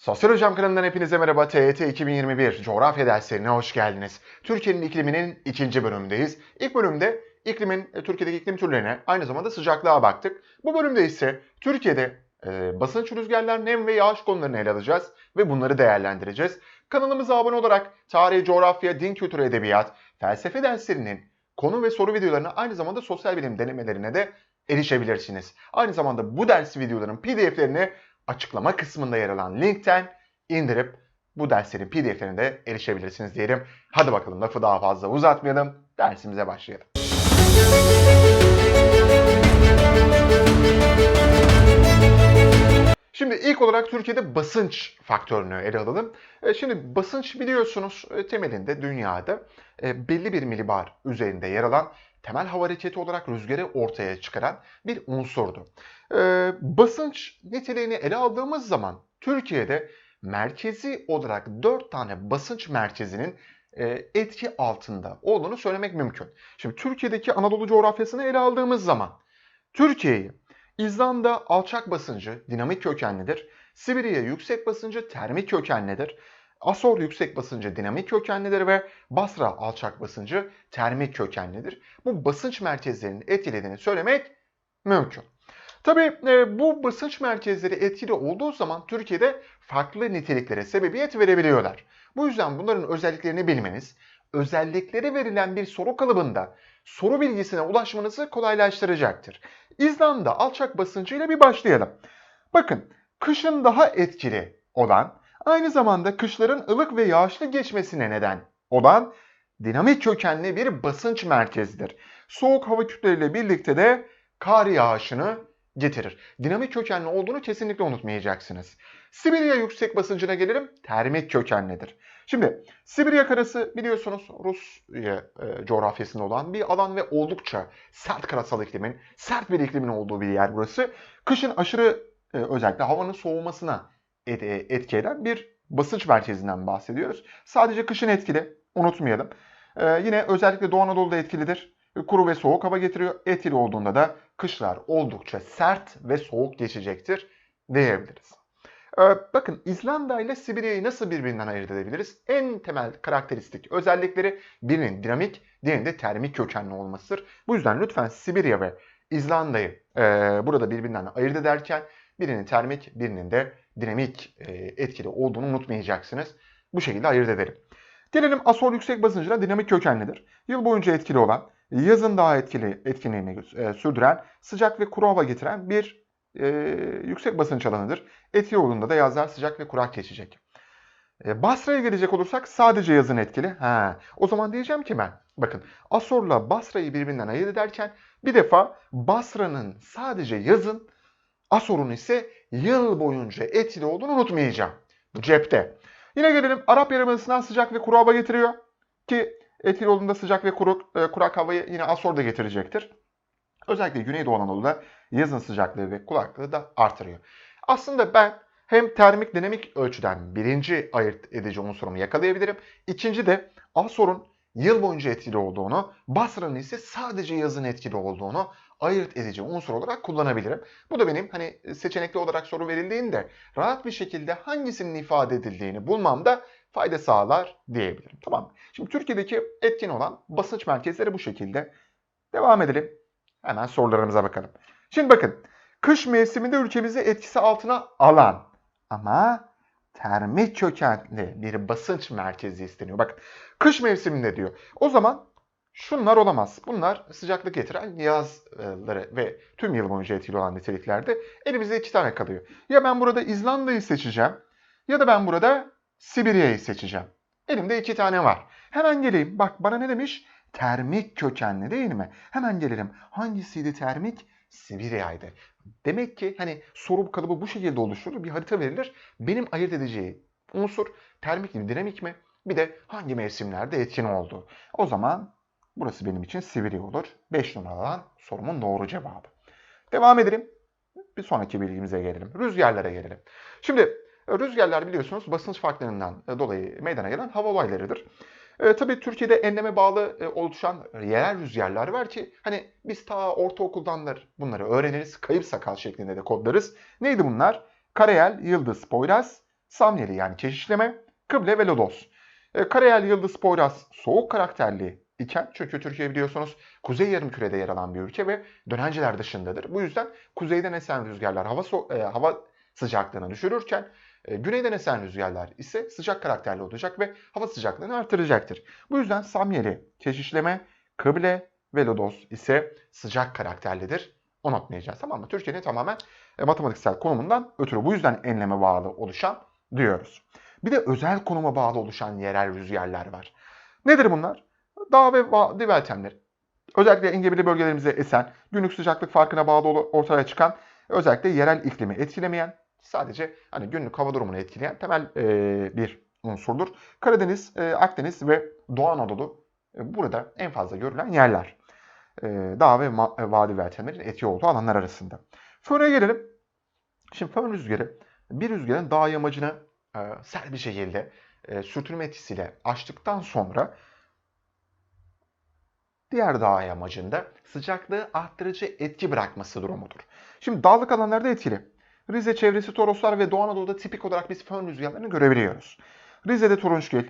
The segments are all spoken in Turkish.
Sosyal Hocam kanalından hepinize merhaba. TYT 2021 coğrafya derslerine hoş geldiniz. Türkiye'nin ikliminin ikinci bölümündeyiz. İlk bölümde iklimin, e, Türkiye'deki iklim türlerine aynı zamanda sıcaklığa baktık. Bu bölümde ise Türkiye'de e, basınç rüzgarlar, nem ve yağış konularını ele alacağız ve bunları değerlendireceğiz. Kanalımıza abone olarak tarih, coğrafya, din kültürü, edebiyat, felsefe derslerinin konu ve soru videolarına aynı zamanda sosyal bilim denemelerine de erişebilirsiniz. Aynı zamanda bu ders videolarının pdf'lerini açıklama kısmında yer alan linkten indirip bu derslerin pdf'lerine de erişebilirsiniz diyelim. Hadi bakalım lafı daha fazla uzatmayalım. Dersimize başlayalım. Şimdi ilk olarak Türkiye'de basınç faktörünü ele alalım. E, Şimdi basınç biliyorsunuz e, temelinde dünyada e, belli bir milibar üzerinde yer alan temel hava hareketi olarak rüzgarı ortaya çıkaran bir unsurdu. E, Basınç niteliğini ele aldığımız zaman Türkiye'de merkezi olarak 4 tane basınç merkezinin e, etki altında olduğunu söylemek mümkün. Şimdi Türkiye'deki Anadolu coğrafyasını ele aldığımız zaman Türkiye'yi İzlanda alçak basıncı dinamik kökenlidir. Sibirya yüksek basıncı termik kökenlidir. Asor yüksek basıncı dinamik kökenlidir ve Basra alçak basıncı termik kökenlidir. Bu basınç merkezlerinin etkilediğini söylemek mümkün. Tabii e, bu basınç merkezleri etkili olduğu zaman Türkiye'de farklı niteliklere sebebiyet verebiliyorlar. Bu yüzden bunların özelliklerini bilmeniz, özellikleri verilen bir soru kalıbında soru bilgisine ulaşmanızı kolaylaştıracaktır. İzlanda alçak basıncıyla bir başlayalım. Bakın, kışın daha etkili olan, aynı zamanda kışların ılık ve yağışlı geçmesine neden olan dinamik kökenli bir basınç merkezidir. Soğuk hava kütleleriyle birlikte de kar yağışını getirir. Dinamik kökenli olduğunu kesinlikle unutmayacaksınız. Sibirya yüksek basıncına gelelim. Termik kökenlidir. Şimdi Sibirya karası biliyorsunuz Rusya e, coğrafyasında olan bir alan ve oldukça sert karasal iklimin, sert bir iklimin olduğu bir yer burası. Kışın aşırı e, özellikle havanın soğumasına et, e, etki eden bir basınç merkezinden bahsediyoruz. Sadece kışın etkili, unutmayalım. E, yine özellikle Doğu Anadolu'da etkilidir. Kuru ve soğuk hava getiriyor. Etkili olduğunda da kışlar oldukça sert ve soğuk geçecektir diyebiliriz. Ee, bakın İzlanda ile Sibirya'yı nasıl birbirinden ayırt edebiliriz? En temel karakteristik özellikleri birinin dinamik, diğerinin de termik kökenli olmasıdır. Bu yüzden lütfen Sibirya ve İzlanda'yı e, burada birbirinden ayırt ederken birinin termik, birinin de dinamik e, etkili olduğunu unutmayacaksınız. Bu şekilde ayırt edelim. Gelelim Asor yüksek basıncına dinamik kökenlidir. Yıl boyunca etkili olan, yazın daha etkili etkinliğini e, sürdüren, sıcak ve kuru hava getiren bir e, yüksek basınç alanıdır. Etkili olduğunda da yazlar sıcak ve kurak geçecek. E, Basra'ya gelecek olursak sadece yazın etkili. Ha, o zaman diyeceğim ki ben, bakın Asor'la Basra'yı birbirinden ayırt ederken bir defa Basra'nın sadece yazın, Asor'un ise yıl boyunca etkili olduğunu unutmayacağım. Bu cepte. Yine gelelim Arap Yarımadası'ndan sıcak ve kuru hava getiriyor. Ki etkili olduğunda sıcak ve kuru, e, kurak havayı yine Asor da getirecektir. Özellikle Güneydoğu Anadolu'da yazın sıcaklığı ve kulaklığı da artırıyor. Aslında ben hem termik dinamik ölçüden birinci ayırt edici unsurumu yakalayabilirim. İkinci de Asor'un yıl boyunca etkili olduğunu, Basra'nın ise sadece yazın etkili olduğunu ayırt edici unsur olarak kullanabilirim. Bu da benim hani seçenekli olarak soru verildiğinde rahat bir şekilde hangisinin ifade edildiğini bulmamda fayda sağlar diyebilirim. Tamam. Şimdi Türkiye'deki etkin olan basınç merkezleri bu şekilde. Devam edelim. Hemen sorularımıza bakalım. Şimdi bakın. Kış mevsiminde ülkemizi etkisi altına alan ama termik kökenli bir basınç merkezi isteniyor. Bakın kış mevsiminde diyor. O zaman şunlar olamaz. Bunlar sıcaklık getiren yazları ve tüm yıl boyunca etkili olan niteliklerde elimizde iki tane kalıyor. Ya ben burada İzlanda'yı seçeceğim ya da ben burada Sibirya'yı seçeceğim. Elimde iki tane var. Hemen geleyim. Bak bana ne demiş? Termik kökenli değil mi? Hemen gelelim. Hangisiydi termik? Sibirya'ydı. Demek ki hani soru kalıbı bu şekilde oluşturulur. Bir harita verilir. Benim ayırt edeceği unsur termik mi, dinamik mi? Bir de hangi mevsimlerde etkin oldu. O zaman burası benim için Sibirya olur. 5 numaradan sorumun doğru cevabı. Devam edelim. Bir sonraki bilgimize gelelim. Rüzgarlara gelelim. Şimdi rüzgarlar biliyorsunuz basınç farklarından dolayı meydana gelen hava olaylarıdır. E, tabii Türkiye'de enleme bağlı e, oluşan yerel rüzgarlar var ki hani biz ta ortaokuldandır bunları öğreniriz. Kayıp sakal şeklinde de kodlarız. Neydi bunlar? Karayel, Yıldız, Poyraz, Samyeli yani keşişleme, kıble ve lodos. E, Karayel Yıldız Poyraz soğuk karakterli iken çünkü Türkiye biliyorsunuz kuzey yarımkürede yer alan bir ülke ve dönenceler dışındadır. Bu yüzden kuzeyden esen rüzgarlar hava so- e, hava sıcaklığını düşürürken e, güneyden esen rüzgarlar ise sıcak karakterli olacak ve hava sıcaklığını artıracaktır. Bu yüzden Samyeli keşişleme, kıble ve lodos ise sıcak karakterlidir. Unutmayacağız tamam mı? Türkiye'nin tamamen e, matematiksel konumundan ötürü bu yüzden enleme bağlı oluşan diyoruz. Bir de özel konuma bağlı oluşan yerel rüzgarlar var. Nedir bunlar? Dağ ve vadi. Özellikle engebeli bölgelerimize esen, günlük sıcaklık farkına bağlı ortaya çıkan, özellikle yerel iklimi etkilemeyen, sadece hani günlük hava durumunu etkileyen temel e, bir unsurdur. Karadeniz, e, Akdeniz ve Doğu Anadolu e, burada en fazla görülen yerler. E, dağ ve ma- e, vadi veltenlerin etki olduğu alanlar arasında. Föne gelelim. Şimdi fön rüzgarı bir rüzgarın dağ yamacını e, sert bir şekilde e, sürtünme etkisiyle açtıktan sonra diğer dağ yamacında sıcaklığı arttırıcı etki bırakması durumudur. Şimdi dağlık alanlarda etkili. Rize çevresi Toroslar ve Doğu Anadolu'da tipik olarak biz fön rüzgarlarını görebiliyoruz. Rize'de turunçgil,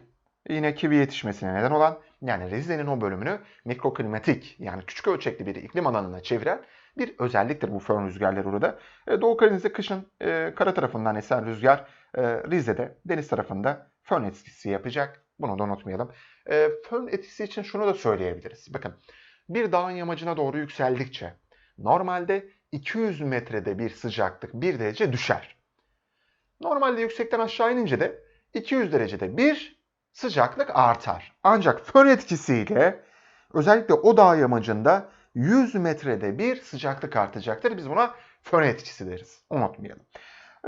yine kivi yetişmesine neden olan yani Rize'nin o bölümünü mikroklimatik yani küçük ölçekli bir iklim alanına çeviren bir özelliktir bu fön rüzgarları orada. E, Doğu Karadeniz'de kışın e, kara tarafından esen rüzgar e, Rize'de deniz tarafında fön etkisi yapacak. Bunu da unutmayalım. E, fön etkisi için şunu da söyleyebiliriz. Bakın bir dağın yamacına doğru yükseldikçe normalde 200 metrede bir sıcaklık 1 derece düşer. Normalde yüksekten aşağı inince de 200 derecede bir sıcaklık artar. Ancak fön etkisiyle özellikle o dağ yamacında 100 metrede bir sıcaklık artacaktır. Biz buna fön etkisi deriz. Unutmayalım.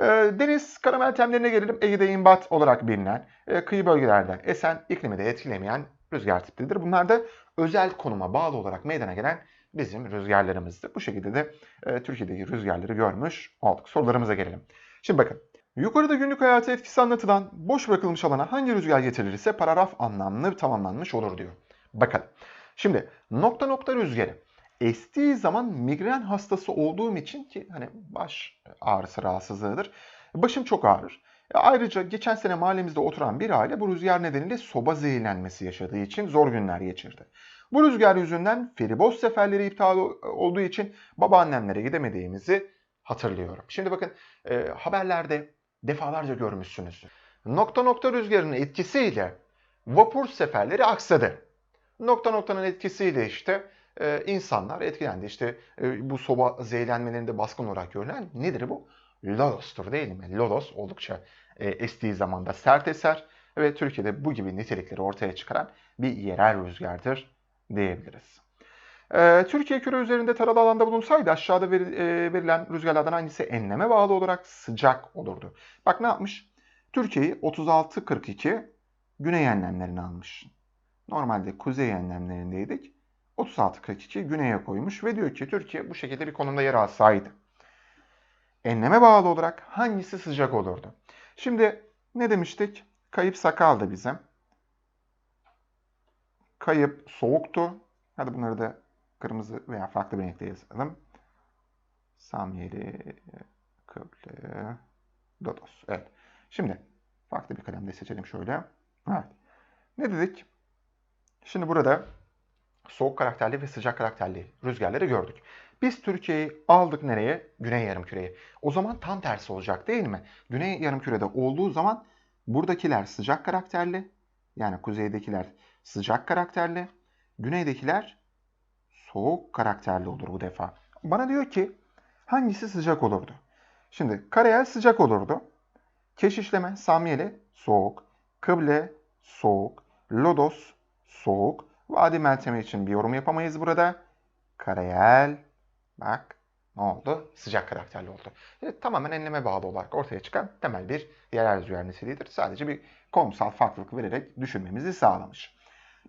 Ee, Deniz karameltemlerine gelelim. Ege'de imbat olarak bilinen, e, kıyı bölgelerden esen, iklimi de etkilemeyen rüzgar tipidir. Bunlar da özel konuma bağlı olarak meydana gelen bizim rüzgarlarımızdır. Bu şekilde de e, Türkiye'deki rüzgarları görmüş olduk. Sorularımıza gelelim. Şimdi bakın. Yukarıda günlük hayatı etkisi anlatılan boş bırakılmış alana hangi rüzgar getirilirse paragraf anlamlı tamamlanmış olur diyor. Bakalım. Şimdi nokta nokta rüzgarı estiği zaman migren hastası olduğum için ki hani baş ağrısı rahatsızlığıdır. Başım çok ağrır. E, Ayrıca geçen sene mahallemizde oturan bir aile bu rüzgar nedeniyle soba zehirlenmesi yaşadığı için zor günler geçirdi. Bu rüzgar yüzünden feriboz seferleri iptal olduğu için babaannemlere gidemediğimizi hatırlıyorum. Şimdi bakın e, haberlerde defalarca görmüşsünüzdür. Nokta nokta rüzgarının etkisiyle vapur seferleri aksadı. Nokta noktanın etkisiyle işte e, insanlar etkilendi. İşte e, bu soba zehirlenmelerinde baskın olarak görülen nedir bu? Lodos'tur değil mi? Lodos oldukça e, estiği zamanda sert eser ve Türkiye'de bu gibi nitelikleri ortaya çıkaran bir yerel rüzgardır diyebiliriz. E, Türkiye küre üzerinde taralı alanda bulunsaydı aşağıda veri- e, verilen rüzgarlardan hangisi enleme bağlı olarak sıcak olurdu? Bak ne yapmış? Türkiye'yi 36-42 güney enlemlerine almış. Normalde kuzey enlemlerindeydik. 36-42 güneye koymuş ve diyor ki Türkiye bu şekilde bir konumda yer alsaydı. Enleme bağlı olarak hangisi sıcak olurdu? Şimdi ne demiştik? Kayıp sakaldı bizim. Kayıp soğuktu. Hadi bunları da kırmızı veya farklı bir renkte yazalım. Samyeli, Kıble, Dodos. Evet. Şimdi farklı bir kalemde seçelim şöyle. Evet. Ne dedik? Şimdi burada soğuk karakterli ve sıcak karakterli rüzgarları gördük. Biz Türkiye'yi aldık nereye? Güney yarımküreye. O zaman tam tersi olacak değil mi? Güney yarımkürede olduğu zaman buradakiler sıcak karakterli. Yani kuzeydekiler sıcak karakterli. Güneydekiler soğuk karakterli olur bu defa. Bana diyor ki hangisi sıcak olurdu? Şimdi karayel sıcak olurdu. Keşişleme, samyeli soğuk. Kıble soğuk. Lodos soğuk. Vadi meltemi için bir yorum yapamayız burada. Karayel bak ne oldu? Sıcak karakterli oldu. E, tamamen enleme bağlı olarak ortaya çıkan temel bir yerel rüzgar niteliğidir. Sadece bir konumsal farklılık vererek düşünmemizi sağlamış.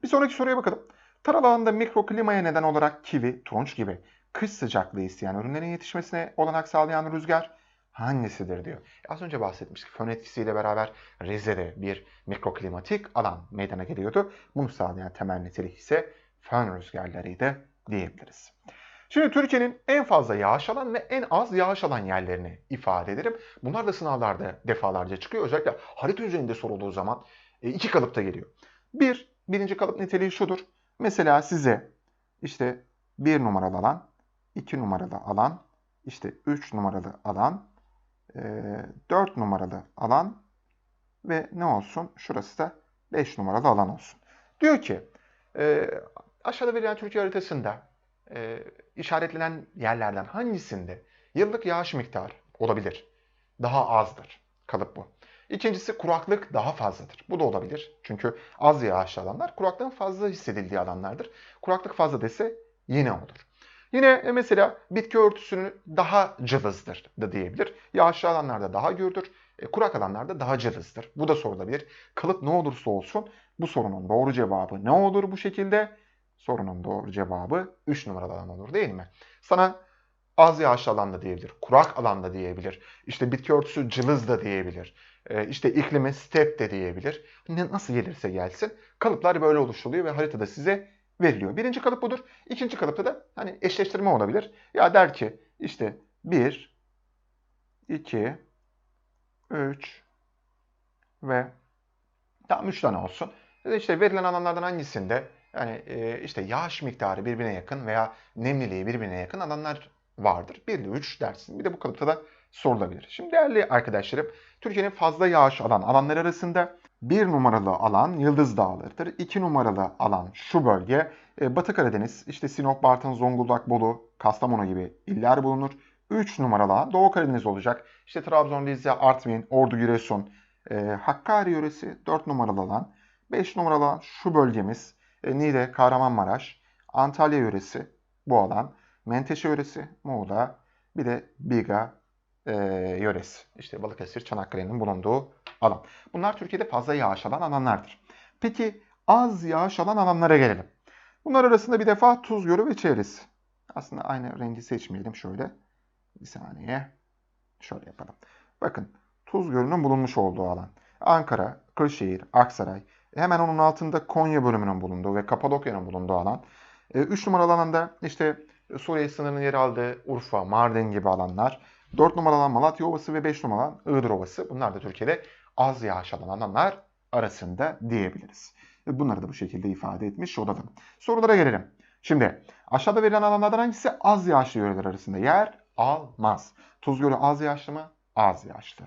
Bir sonraki soruya bakalım. Taral alanında mikroklimaya neden olarak kivi, turunç gibi kış sıcaklığı isteyen ürünlerin yetişmesine olanak sağlayan rüzgar hangisidir diyor. Az önce bahsetmiştik. Fön etkisiyle beraber Rize'de bir mikroklimatik alan meydana geliyordu. Bunu sağlayan temel nitelik ise fön rüzgarlarıydı diyebiliriz. Şimdi Türkiye'nin en fazla yağış alan ve en az yağış alan yerlerini ifade ederim. Bunlar da sınavlarda defalarca çıkıyor. Özellikle harita üzerinde sorulduğu zaman e, iki kalıpta geliyor. Bir, birinci kalıp niteliği şudur. Mesela size işte bir numaralı alan, iki numaralı alan, işte üç numaralı alan, e, dört numaralı alan ve ne olsun? Şurası da beş numaralı alan olsun. Diyor ki e, aşağıda verilen Türkiye haritasında e, işaretlenen yerlerden hangisinde yıllık yağış miktarı olabilir? Daha azdır. Kalıp bu. İkincisi kuraklık daha fazladır. Bu da olabilir. Çünkü az yağışlı alanlar kuraklığın fazla hissedildiği alanlardır. Kuraklık fazla dese yine olur. Yine e, mesela bitki örtüsünü daha cılızdır da diyebilir. Yağışlı alanlarda daha gürdür, e, kurak alanlarda daha cılızdır. Bu da sorulabilir. Kalıp ne olursa olsun bu sorunun doğru cevabı ne olur bu şekilde? Sorunun doğru cevabı 3 numaralı alan olur değil mi? Sana az yağışlı alanda diyebilir, kurak alanda diyebilir, işte bitki örtüsü cılız da diyebilir, e, işte iklimi step de diyebilir. Ne, nasıl gelirse gelsin kalıplar böyle oluşuluyor ve haritada size veriliyor. Birinci kalıp budur. İkinci kalıpta da hani eşleştirme olabilir. Ya der ki işte 1, 2, 3 ve tam 3 tane olsun. İşte verilen alanlardan hangisinde yani e, işte yağış miktarı birbirine yakın veya nemliliği birbirine yakın alanlar vardır. 1 ile 3 dersin. Bir de bu kalıpta da sorulabilir. Şimdi değerli arkadaşlarım, Türkiye'nin fazla yağış alan alanlar arasında bir numaralı alan Yıldız Dağları'dır. İki numaralı alan şu bölge e, Batı Karadeniz, işte Sinop, Bartın, Zonguldak, Bolu, Kastamonu gibi iller bulunur. 3 numaralı alan Doğu Karadeniz olacak. İşte Trabzon, Rize, Artvin, Ordu, Giresun, e, Hakkari yöresi 4 numaralı alan. 5 numaralı alan şu bölgemiz e, Niğde, Kahramanmaraş, Antalya yöresi bu alan. Menteşe yöresi, Muğla, bir de Biga e, yöresi. İşte Balıkesir, Çanakkale'nin bulunduğu alan. Bunlar Türkiye'de fazla yağış alan alanlardır. Peki az yağış alan alanlara gelelim. Bunlar arasında bir defa Tuz Gölü ve çevresi. Aslında aynı rengi seçmeyelim şöyle. Bir saniye. Şöyle yapalım. Bakın Tuz Gölü'nün bulunmuş olduğu alan. Ankara, Kırşehir, Aksaray. Hemen onun altında Konya bölümünün bulunduğu ve Kapadokya'nın bulunduğu alan. 3 numaralı alanda işte Suriye sınırının yer aldığı Urfa, Mardin gibi alanlar. 4 numaralı alan Malatya Ovası ve 5 numaralı alan Iğdır Ovası. Bunlar da Türkiye'de az yağış alan alanlar arasında diyebiliriz. Bunları da bu şekilde ifade etmiş olalım. Sorulara gelelim. Şimdi aşağıda verilen alanlardan hangisi az yağışlı yöreler arasında yer almaz? Tuz Gölü az yağışlı mı? Az yağışlı.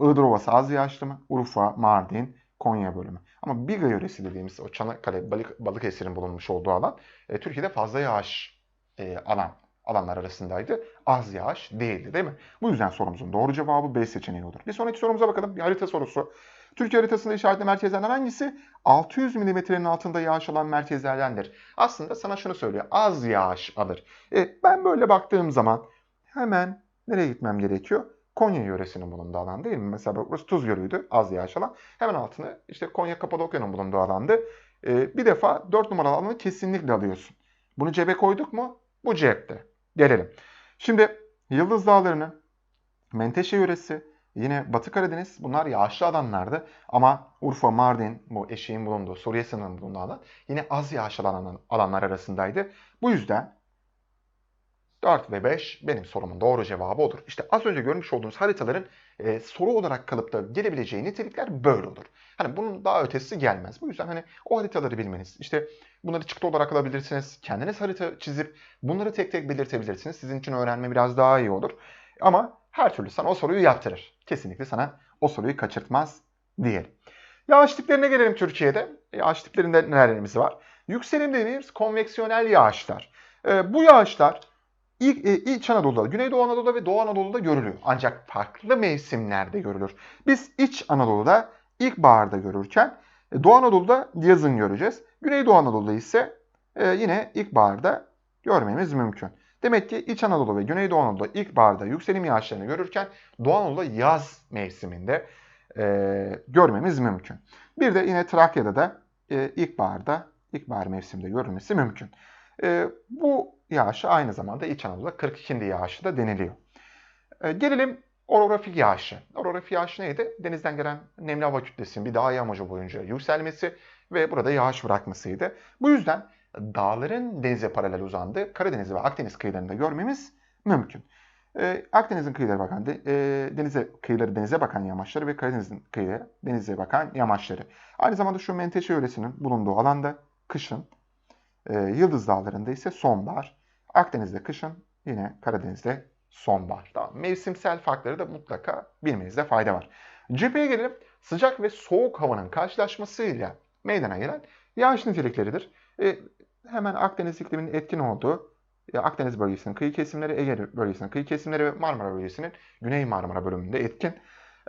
Iğdır Ovası az yağışlı mı? Urfa, Mardin, Konya bölümü. Ama Biga yöresi dediğimiz o Çanakkale, Balık, Balıkesir'in bulunmuş olduğu alan e, Türkiye'de fazla yağış e, alan alanlar arasındaydı. Az yağış değildi değil mi? Bu yüzden sorumuzun doğru cevabı B seçeneği olur. Bir sonraki sorumuza bakalım. Bir harita sorusu. Türkiye haritasında işaretli merkezlerden hangisi 600 milimetrenin altında yağış alan merkezlerdendir? Aslında sana şunu söylüyor. Az yağış alır. E, ben böyle baktığım zaman hemen nereye gitmem gerekiyor? Konya yöresinin bulunduğu alan değil mi? Mesela burası Tuz Gölü'ydü. Az yağış alan. Hemen altını işte Konya Kapadokya'nın bulunduğu alandı. E, bir defa 4 numaralı alanı kesinlikle alıyorsun. Bunu cebe koyduk mu? Bu cepte. Gelelim. Şimdi Yıldız Dağları'nın Menteşe yöresi, yine Batı Karadeniz bunlar yağışlı alanlardı. Ama Urfa, Mardin, bu eşeğin bulunduğu, Suriye sınırının bulunduğu alan yine az yağışlı alan, alanlar arasındaydı. Bu yüzden 4 ve 5 benim sorumun doğru cevabı olur. İşte az önce görmüş olduğunuz haritaların e, soru olarak kalıp da gelebileceği nitelikler böyle olur. Hani bunun daha ötesi gelmez. Bu yüzden hani o haritaları bilmeniz, işte bunları çıktı olarak alabilirsiniz. Kendiniz harita çizip bunları tek tek belirtebilirsiniz. Sizin için öğrenme biraz daha iyi olur. Ama her türlü sana o soruyu yaptırır. Kesinlikle sana o soruyu kaçırtmaz diyelim. Yağış tiplerine gelelim Türkiye'de. Yağış tiplerinde nelerimiz var? Yükselim dediğimiz konveksiyonel yağışlar. E, bu yağışlar İlk, e, İç Anadolu'da, Güneydoğu Anadolu'da ve Doğu Anadolu'da görülüyor. Ancak farklı mevsimlerde görülür. Biz İç Anadolu'da ilkbaharda görürken e, Doğu Anadolu'da yazın göreceğiz. Güneydoğu Anadolu'da ise e, yine ilkbaharda görmemiz mümkün. Demek ki İç Anadolu ve Güneydoğu Anadolu'da ilkbaharda yükselim yağışlarını görürken Doğu Anadolu'da yaz mevsiminde e, görmemiz mümkün. Bir de yine Trakya'da da e, ilkbaharda, ilkbahar mevsiminde görülmesi mümkün. E, bu yağışı aynı zamanda İç Anadolu'da 42. yağışı da deniliyor. E, gelelim orografik yağışı. Orografik yağış neydi? Denizden gelen nemli hava kütlesinin bir dağ yağmacı boyunca yükselmesi ve burada yağış bırakmasıydı. Bu yüzden dağların denize paralel uzandığı Karadeniz ve Akdeniz kıyılarında görmemiz mümkün. Ee, Akdeniz'in kıyıları bakan, de, e, denize kıyıları denize bakan yamaçları ve Karadeniz'in kıyıları denize bakan yamaçları. Aynı zamanda şu Menteşe yöresinin bulunduğu alanda kışın, e, Yıldız Dağları'nda ise sonbahar, Akdeniz'de kışın, yine Karadeniz'de sonbahar. Tamam. Mevsimsel farkları da mutlaka bilmenizde fayda var. Cepheye gelelim. Sıcak ve soğuk havanın karşılaşmasıyla meydana gelen yağış nitelikleridir. E, hemen Akdeniz ikliminin etkin olduğu e, Akdeniz bölgesinin kıyı kesimleri, Ege bölgesinin kıyı kesimleri ve Marmara bölgesinin Güney Marmara bölümünde etkin.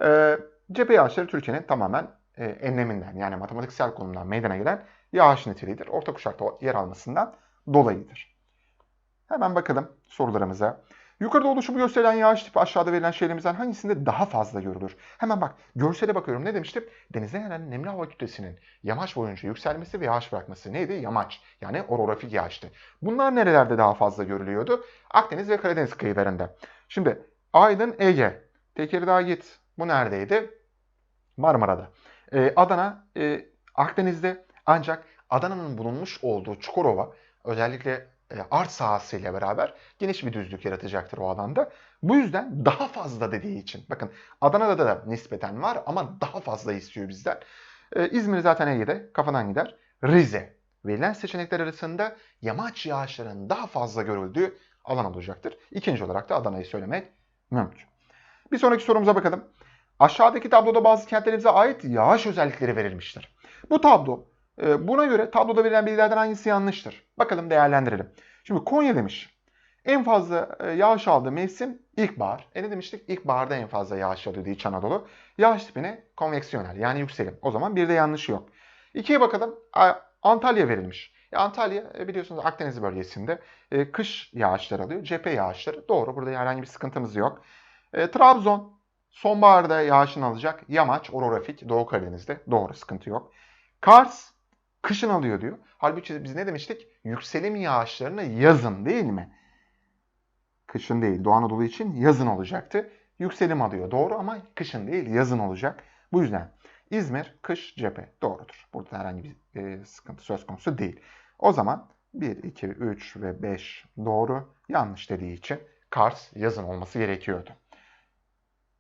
E, cephe yağışları Türkiye'nin tamamen e, enleminden yani matematiksel konumdan meydana gelen yağış niteliğidir. Orta kuşakta yer almasından dolayıdır. Hemen bakalım sorularımıza. Yukarıda oluşumu gösteren yağış tipi aşağıda verilen şeylerimizden hangisinde daha fazla görülür? Hemen bak görsele bakıyorum. Ne demiştim? Denizden gelen nemli hava kütlesinin yamaç boyunca yükselmesi ve yağış bırakması neydi? Yamaç. Yani orografik yağıştı. Bunlar nerelerde daha fazla görülüyordu? Akdeniz ve Karadeniz kıyılarında. Şimdi Aydın, Ege. Tekirdağ git. Bu neredeydi? Marmara'da. Ee, Adana, e, Akdeniz'de ancak Adana'nın bulunmuş olduğu Çukurova özellikle art sahasıyla beraber geniş bir düzlük yaratacaktır o alanda. Bu yüzden daha fazla dediği için. Bakın Adana'da da nispeten var ama daha fazla istiyor bizden. Ee, İzmir zaten Ege'de kafadan gider. Rize. Verilen seçenekler arasında yamaç yağışlarının daha fazla görüldüğü alan olacaktır. İkinci olarak da Adana'yı söylemek mümkün. Bir sonraki sorumuza bakalım. Aşağıdaki tabloda bazı kentlerimize ait yağış özellikleri verilmiştir. Bu tablo e, buna göre tabloda verilen bilgilerden hangisi yanlıştır? Bakalım değerlendirelim. Şimdi Konya demiş. En fazla e, yağış aldığı mevsim ilkbahar. E ne demiştik? İlkbaharda en fazla yağış alıyordu İç Anadolu. Yağış tipine konveksiyonel yani yükselim. O zaman bir de yanlış yok. İkiye bakalım. Antalya verilmiş. E, Antalya e, biliyorsunuz Akdeniz bölgesinde kış yağışları alıyor. Cephe yağışları. Doğru. Burada herhangi bir sıkıntımız yok. Trabzon sonbaharda yağışını alacak. Yamaç, orografik Doğu Karadeniz'de. Doğru. Sıkıntı yok. Kars kışın alıyor diyor. Halbuki biz ne demiştik? Yükselim yağışlarını yazın değil mi? Kışın değil. Doğu Anadolu için yazın olacaktı. Yükselim alıyor. Doğru ama kışın değil yazın olacak. Bu yüzden İzmir kış cephe doğrudur. Burada herhangi bir e, sıkıntı söz konusu değil. O zaman 1, 2, 3 ve 5 doğru. Yanlış dediği için Kars yazın olması gerekiyordu.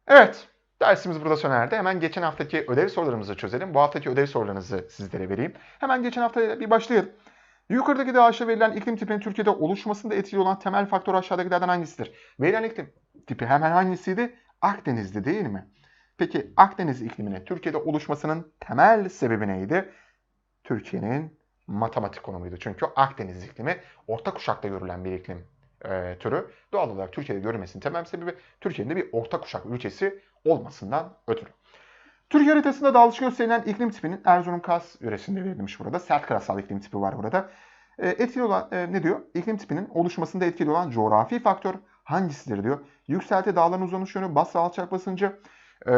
Evet. Dersimiz burada sona erdi. Hemen geçen haftaki ödev sorularımızı çözelim. Bu haftaki ödev sorularınızı sizlere vereyim. Hemen geçen hafta bir başlayalım. Yukarıdaki de aşağı verilen iklim tipinin Türkiye'de oluşmasında etkili olan temel faktör aşağıdakilerden hangisidir? Verilen iklim tipi hemen hangisiydi? Akdeniz'di değil mi? Peki Akdeniz ikliminin Türkiye'de oluşmasının temel sebebi neydi? Türkiye'nin matematik konumuydu. Çünkü Akdeniz iklimi orta kuşakta görülen bir iklim e, türü. Doğal olarak Türkiye'de görülmesinin temel sebebi Türkiye'nin de bir orta kuşak ülkesi olmasından ötürü. Türkiye haritasında dağılış gösterilen iklim tipinin Erzurum Kars yöresinde verilmiş burada. Sert karasal iklim tipi var burada. E, etkili olan e, ne diyor? İklim tipinin oluşmasında etkili olan coğrafi faktör hangisidir diyor. Yükselti dağların uzanış yönü, bası alçak basıncı, e,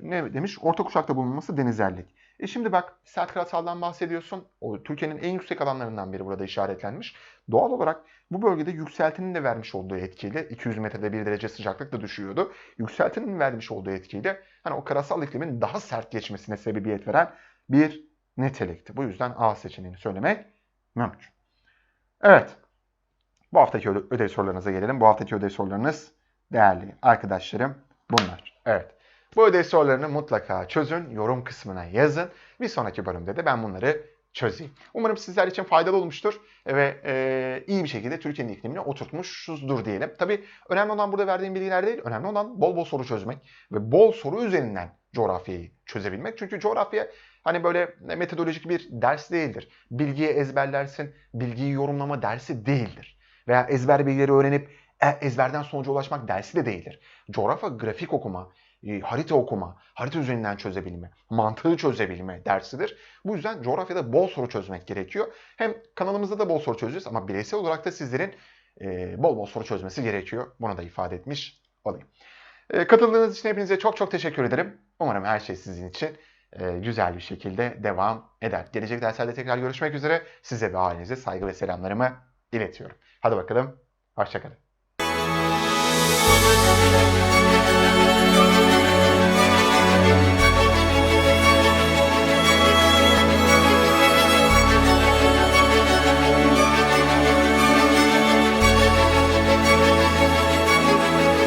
ne demiş? Orta kuşakta bulunması denizerlik. E şimdi bak sert karasaldan bahsediyorsun. O Türkiye'nin en yüksek alanlarından biri burada işaretlenmiş. Doğal olarak bu bölgede yükseltinin de vermiş olduğu etkiyle 200 metrede 1 derece sıcaklık da düşüyordu. Yükseltinin vermiş olduğu etkiyle hani o karasal iklimin daha sert geçmesine sebebiyet veren bir nitelikti. Bu yüzden A seçeneğini söylemek mümkün. Evet. Bu haftaki ödev sorularınıza gelelim. Bu haftaki ödev sorularınız değerli arkadaşlarım bunlar. Evet. Bu ödev sorularını mutlaka çözün, yorum kısmına yazın. Bir sonraki bölümde de ben bunları çözeyim. Umarım sizler için faydalı olmuştur ve e, iyi bir şekilde Türkiye'nin iklimini oturtmuşuzdur diyelim. Tabii önemli olan burada verdiğim bilgiler değil, önemli olan bol bol soru çözmek ve bol soru üzerinden coğrafyayı çözebilmek. Çünkü coğrafya hani böyle metodolojik bir ders değildir. Bilgiyi ezberlersin, bilgiyi yorumlama dersi değildir. Veya ezber bilgileri öğrenip e, ezberden sonuca ulaşmak dersi de değildir. Coğrafya grafik okuma, e, harita okuma, harita üzerinden çözebilme, mantığı çözebilme dersidir. Bu yüzden coğrafyada bol soru çözmek gerekiyor. Hem kanalımızda da bol soru çözeceğiz ama bireysel olarak da sizlerin e, bol bol soru çözmesi gerekiyor. Bunu da ifade etmiş olayım. E, katıldığınız için hepinize çok çok teşekkür ederim. Umarım her şey sizin için güzel bir şekilde devam eder. Gelecek derslerde tekrar görüşmek üzere. Size ve ailenize saygı ve selamlarımı iletiyorum. Hadi bakalım, hoşçakalın.